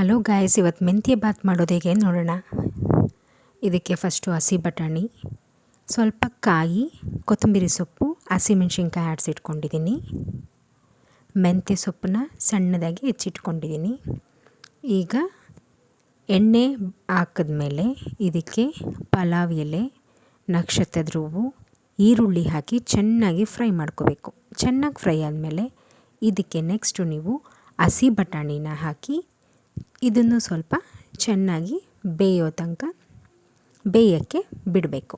Hello guys ಇವತ್ತು ಮೆಂತ್ಯ ಬಾತ್ ಮಾಡೋದು ಹೇಗೆ ನೋಡೋಣ? ಇದಕ್ಕೆ ಫಸ್ಟು ಹಸಿ ಬಟಾಣಿ, ಸ್ವಲ್ಪ ಕಾಯಿ, ಕೊತ್ತಂಬರಿ ಸೊಪ್ಪು ಹಸಿಮೆಣ್ಸಿನ್ಕಾಯಿ ಆಡಿಸಿಟ್ಕೊಂಡಿದ್ದೀನಿ ಮೆಂತ್ಯ ಸೊಪ್ಪನ್ನ ಸಣ್ಣದಾಗಿ ಹೆಚ್ಚಿಟ್ಕೊಂಡಿದ್ದೀನಿ. ಈಗ ಎಣ್ಣೆ ಹಾಕಿದ್ಮೇಲೆ ಇದಕ್ಕೆ ಪಲಾವ್ ಎಲೆ ನಕ್ಷತ್ರದ ಹೂವು ಈರುಳ್ಳಿ ಹಾಕಿ ಚೆನ್ನಾಗಿ ಫ್ರೈ ಮಾಡ್ಕೋಬೇಕು. ಚೆನ್ನಾಗಿ ಫ್ರೈ ಆದಮೇಲೆ ಇದಕ್ಕೆ ನೆಕ್ಸ್ಟು ನೀವು ಹಸಿ ಬಟಾಣಿನ ಹಾಕಿ ಇದನ್ನು ಸ್ವಲ್ಪ ಚೆನ್ನಾಗಿ ಬೇಯೋ ತನಕ ಬೇಯೋಕ್ಕೆ ಬಿಡಬೇಕು.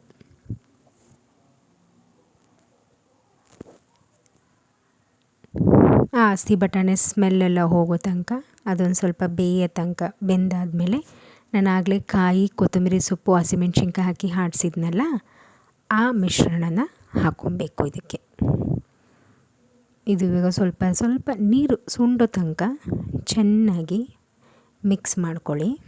ಆ ಹಸಿ ಬಟಾಣೆ ಸ್ಮೆಲ್ಲೆಲ್ಲ ಹೋಗೋ ತನಕ ಅದೊಂದು ಸ್ವಲ್ಪ ಬೇಯೋ ತನಕ ಬೆಂದಾದಮೇಲೆ ನಾನು ಆಗಲೇ ಕಾಯಿ, ಕೊತ್ತಂಬರಿ ಸೊಪ್ಪು, ಹಸಿಮೆಣ್ಸಿನ್ಕಾಯಿ ಹಾಕಿ ಹಾಡಿಸಿದ್ನಲ್ಲ, ಆ ಮಿಶ್ರಣನ ಹಾಕ್ಕೊಬೇಕು ಇದಕ್ಕೆ. ಇದು ಇವಾಗ ಸ್ವಲ್ಪ ಸ್ವಲ್ಪ ನೀರು ಸುಂಡೋ ತನಕ ಚೆನ್ನಾಗಿ ಮಿಕ್ಸ್ ಮಾಡ್ಕೊಳ್ಳಿ.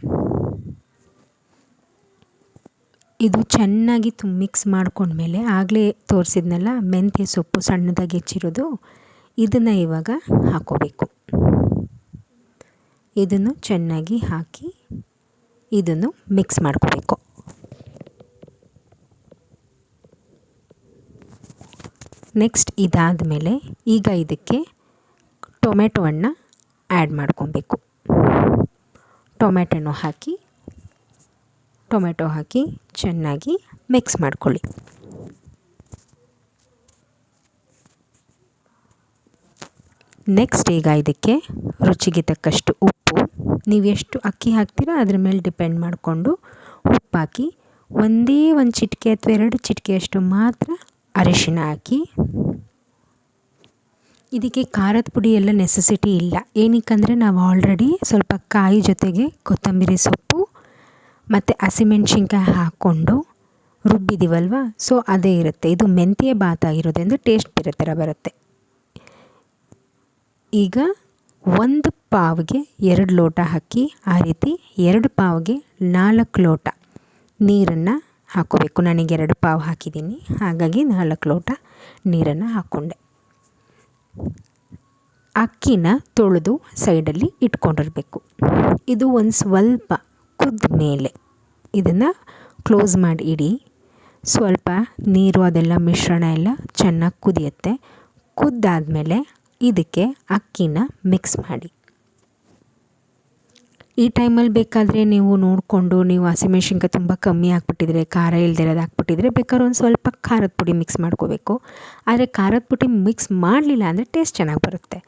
ಇದು ಚೆನ್ನಾಗಿ ತು ಮಿಕ್ಸ್ ಮಾಡ್ಕೊಂಡ್ಮೇಲೆ ಆಗಲೇ ತೋರಿಸಿದ್ನಲ್ಲ ಮೆಂತ್ಯ ಸೊಪ್ಪು ಸಣ್ಣದಾಗಿ ಹೆಚ್ಚಿರೋದು. ಇದನ್ನು ಇವಾಗ ಹಾಕೋಬೇಕು. ಇದನ್ನು ಚೆನ್ನಾಗಿ ಹಾಕಿ ಇದನ್ನು ಮಿಕ್ಸ್ ಮಾಡ್ಕೋಬೇಕು. ನೆಕ್ಸ್ಟ್ ಇದಾದ ಮೇಲೆ ಈಗ ಇದಕ್ಕೆ ಟೊಮೆಟೊ ಆ್ಯಡ್ ಮಾಡ್ಕೊಬೇಕು. ಟೊಮೆಟೊನೂ ಹಾಕಿ ಟೊಮೆಟೊ ಹಾಕಿ ಚೆನ್ನಾಗಿ ಮಿಕ್ಸ್ ಮಾಡ್ಕೊಳ್ಳಿ. ನೆಕ್ಸ್ಟ್ ಈಗ ಇದಕ್ಕೆ ರುಚಿಗೆ ತಕ್ಕಷ್ಟು ಉಪ್ಪು. ನೀವು ಎಷ್ಟು ಅಕ್ಕಿ ಹಾಕ್ತೀರೋ ಅದ್ರ ಮೇಲೆ ಡಿಪೆಂಡ್ ಮಾಡಿಕೊಂಡು ಉಪ್ಪು ಹಾಕಿ, ಒಂದೇ ಒಂದು ಚಿಟಿಕೆ ಅಥವಾ ಎರಡು ಚಿಟಿಕೆಯಷ್ಟು ಮಾತ್ರ ಅರಿಶಿನ ಹಾಕಿ ಇದಕ್ಕೆ ಖಾರದ ಪುಡಿ ಎಲ್ಲ ನೆಸೆಸಿಟಿ ಇಲ್ಲ. ಏನಕ್ಕಂದರೆ ನಾವು ಆಲ್ರೆಡಿ ಸ್ವಲ್ಪ ಕಾಯಿ ಜೊತೆಗೆ ಕೊತ್ತಂಬರಿ ಸೊಪ್ಪು ಮತ್ತು ಹಸಿಮೆಣ್ಸಿನ್ಕಾಯಿ ಹಾಕ್ಕೊಂಡು ರುಬ್ಬಿದ್ದೀವಲ್ವ ಸೊ ಅದೇ ಇರುತ್ತೆ. ಇದು ಮೆಂತ್ಯ ಬಾತ್ ಆಗಿರೋದ್ರಿಂದ ಟೇಸ್ಟ್ ಬೇರೆ ಥರ ಬರುತ್ತೆ. ಈಗ ಒಂದು ಪಾವ್ಗೆ ಎರಡು ಲೋಟ ಹಾಕಿ ಆ ರೀತಿ ಎರಡು ಪಾವ್ಗೆ ನಾಲ್ಕು ಲೋಟ ನೀರನ್ನು ಹಾಕೋಬೇಕು ನನಗೆ ಎರಡು ಪಾವ್ ಹಾಕಿದ್ದೀನಿ. ಹಾಗಾಗಿ ನಾಲ್ಕು ಲೋಟ ನೀರನ್ನು ಹಾಕ್ಕೊಂಡೆ. ಅಕ್ಕಿನ ತೊಳೆದು ಸೈಡಲ್ಲಿ ಇಟ್ಕೊಂಡಿರಬೇಕು. ಇದು ಒಂದು ಸ್ವಲ್ಪ ಕುದ್ದ ಮೇಲೆ. ಇದನ್ನು ಕ್ಲೋಸ್ ಮಾಡಿ ಇಡಿ. ಸ್ವಲ್ಪ ನೀರು ಅದೆಲ್ಲ ಮಿಶ್ರಣ ಎಲ್ಲ ಚೆನ್ನಾಗಿ ಕುದಿಯುತ್ತೆ. ಕುದ್ದಾದಮೇಲೆ ಇದಕ್ಕೆ ಅಕ್ಕಿನ ಮಿಕ್ಸ್ ಮಾಡಿ. ಈ ಟೈಮಲ್ಲಿ ಬೇಕಾದರೆ ನೀವು ನೋಡಿಕೊಂಡು ನೀವು ಹಸಿಮೆಣ್ಸಿನ್ಕಾಯಿ ತುಂಬ ಕಮ್ಮಿ ಹಾಕ್ಬಿಟ್ಟಿದ್ರೆ, ಖಾರ ಇಲ್ದಿರೋದು ಹಾಕ್ಬಿಟ್ಟಿದ್ರೆ ಬೇಕಾದ್ರೆ ಒಂದು ಸ್ವಲ್ಪ ಖಾರದ ಪುಡಿ ಮಿಕ್ಸ್ ಮಾಡ್ಕೋಬೇಕು. ಆದರೆ ಖಾರದ ಪುಡಿ ಮಿಕ್ಸ್ ಮಾಡಲಿಲ್ಲ ಅಂದರೆ ಟೇಸ್ಟ್ ಚೆನ್ನಾಗಿ ಬರುತ್ತೆ.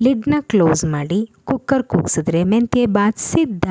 ಲಿಡ್ನ ಕ್ಲೋಸ್ ಮಾಡಿ ಕುಕ್ಕರ್ ಕೂಗಿಸಿದ್ರೆ ಮೆಂತ್ಯ ಬಾತ್ ಸಿದ್ಧ.